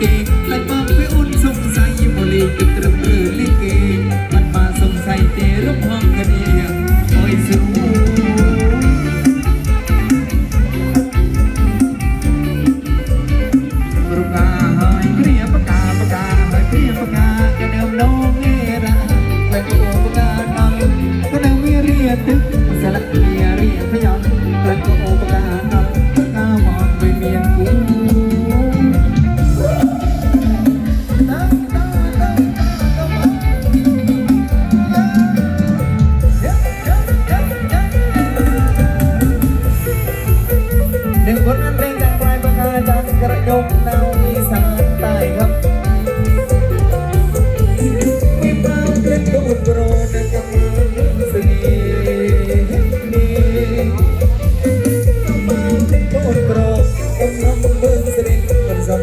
You.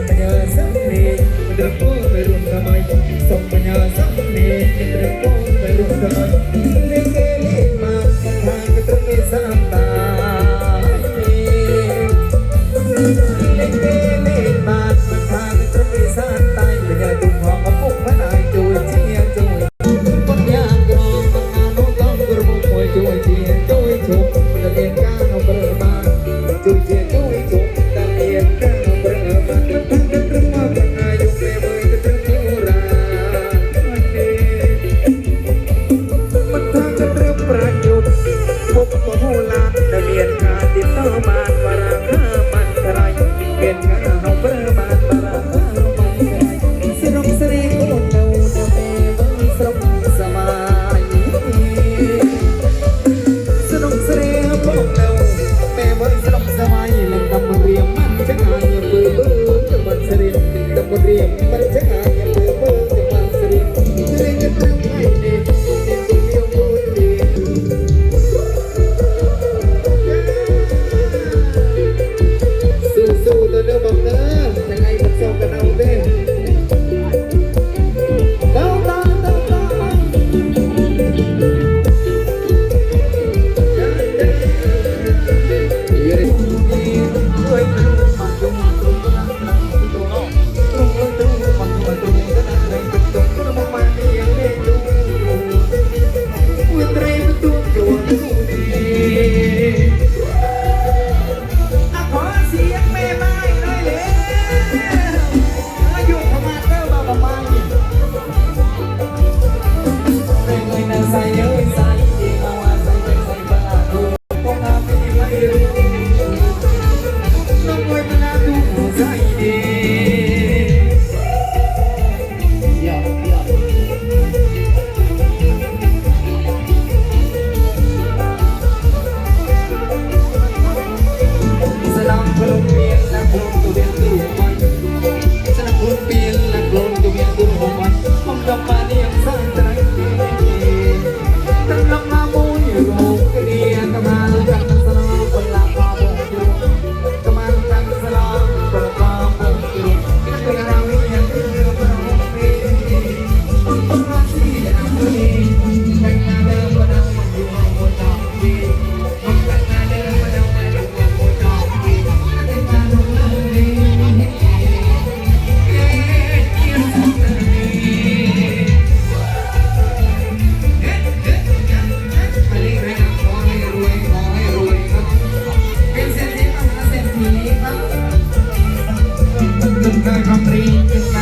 ปัญญาสัมเนเดรโกไปรุ่นทำไมมปัญญาสัมเนเดรโกไปรุนทำไียนการติดต่อมานฝรั่ง nunca compreendeu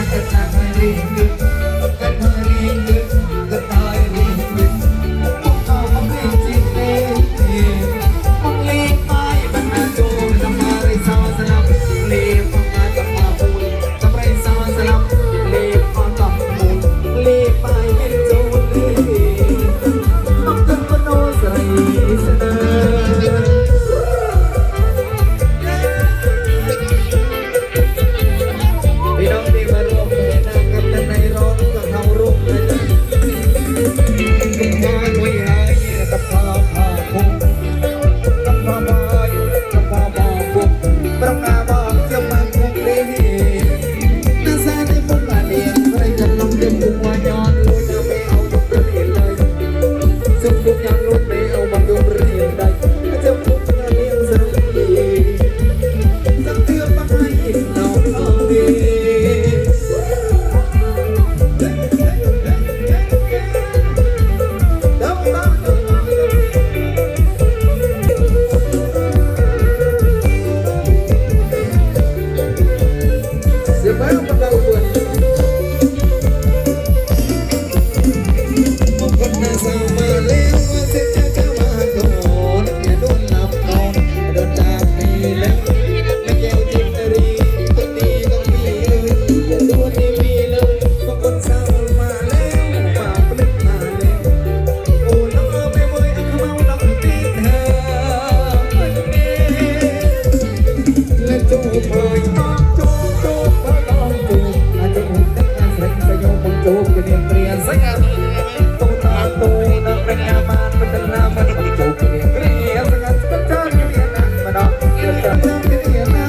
Yeah.